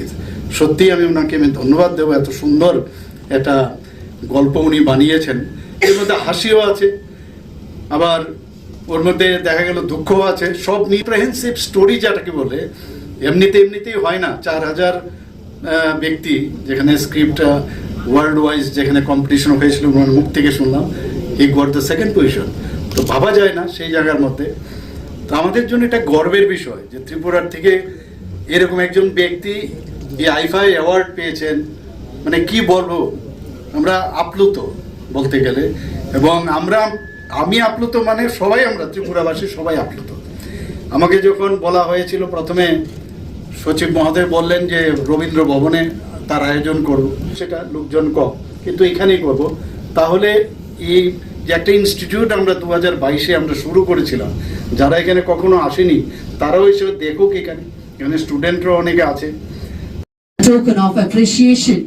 Is সত্যিই আমি ওনাকে আমি ধন্যবাদ দেবো, এত সুন্দর একটা গল্প উনি বানিয়েছেন। এর মধ্যে হাসিও আছে, আবার ওর মধ্যে দেখা গেল দুঃখও আছে। সব নিপ্রেহেন্সিভ স্টোরি যেটাকে বলে, এমনিতে এমনিতেই হয় না। চার হাজার ব্যক্তি যেখানে স্ক্রিপ্ট ওয়ার্ল্ড ওয়াইজ যেখানে কম্পিটিশন হয়েছিল, ওনার মুখ থেকে শুনলাম he got the second position তো ভাবা যায় না সেই জায়গার মধ্যে। তো আমাদের জন্য এটা গর্বের বিষয় যে ত্রিপুরার থেকে এরকম একজন ব্যক্তি এই আইফাই অ্যাওয়ার্ড পেয়েছেন মানে কি বলব, আমরা আপ্লুত বলতে গেলে। এবং আমরা, আমি আপ্লুত মানে সবাই আমরা, ত্রিপুরাবাসী সবাই আপ্লুত। আমাকে যখন বলা হয়েছিল প্রথমে, সচিব মহোদয় বললেন যে, রবীন্দ্র ভবনে তার আয়োজন করব, সেটা লোকজন কম কিন্তু এখানেই করব। তাহলে এই যে একটা ইনস্টিটিউট আমরা দু হাজার বাইশে আমরা শুরু করেছিলাম, যারা এখানে কখনো আসেনি, তারাও এসে দেখুক এখানে। এখানে স্টুডেন্টরা অনেকে আছে token of appreciation.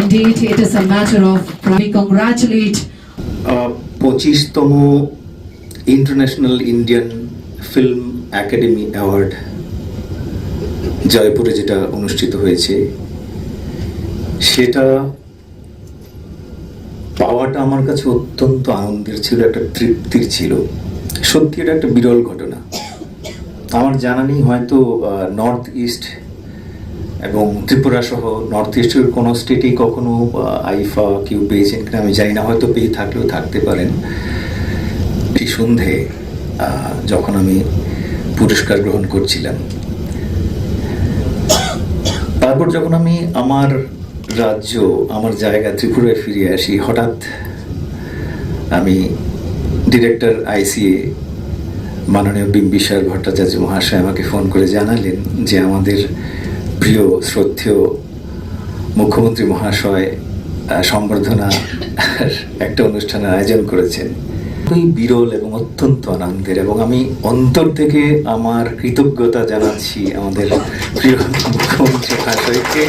Indeed, it is a matter of pride. We congratulate পঁচিশতম international Indian film academy award জয়পুরে যেটা অনুষ্ঠিত হয়েছে সেটা পাওয়াটা আমার কাছে অত্যন্ত আনন্দের ছিল, একটা তৃপ্তির ছিল। সত্যি এটা একটা বিরল ঘটনা। আমার জানা নেই হয়তো নর্থ ইস্ট এবং ত্রিপুরা সহ নর্থ ইস্টের কোনো স্টেটেই কখনো আইফা কেউ পেয়েছেন কিনা আমি জানি না, হয়তো পেয়ে থাকলেও থাকতে পারেন। একটি সন্ধে যখন আমি পুরস্কার গ্রহণ করছিলাম। তারপর যখন আমি আমার রাজ্য আমার জায়গা ত্রিপুরায় ফিরে আসি, হঠাৎ আমি ডিরেক্টর আইসিএ মাননীয় বিম্বিসার ভট্টাচার্য মহাশয় আমাকে ফোন করে জানালেন যে আমাদের প্রিয় শ্রদ্ধেয় মুখ্যমন্ত্রী মহাশয় সম্বর্ধনা একটা অনুষ্ঠানের আয়োজন করেছেন। খুবই বিরল এবং অত্যন্ত আনন্দের এবং আমি অন্তর থেকে আমার কৃতজ্ঞতা জানাচ্ছি আমাদের প্রিয় মুখ্যমন্ত্রী মহাশয়কে।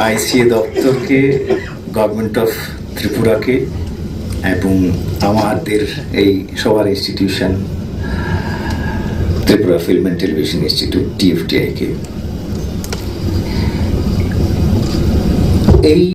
আইসিএ দপ্তরকে গভর্নমেন্ট অফ ত্রিপুরাকে এবং আমাদের এই সবার institution Tripura film and television institute টিএফটিআইকে এই